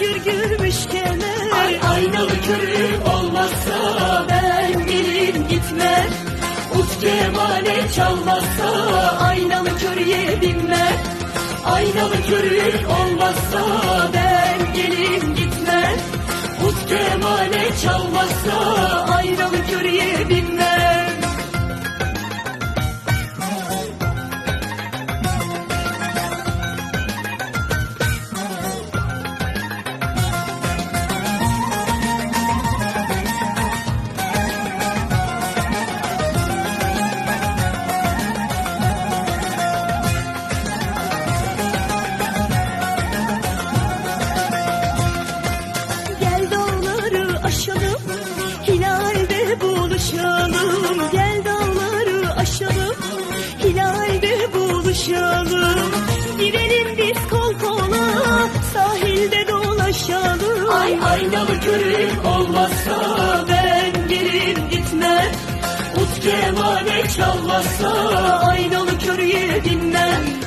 yakışır gümüş kemer. Ay aynalı körü olmazsa Ben gelin gitmem. Ut kemale çalmazsa Aynalı körüye binmem. Aynalı körü olmazsa Ben gelin gitmem. Ut kemale çalmazsa buluşalım Gidelim biz kol kola Sahilde dolaşalım. Ay aynalı körü olmazsa Ben gelin gitmem. Ut kemale çalmazsa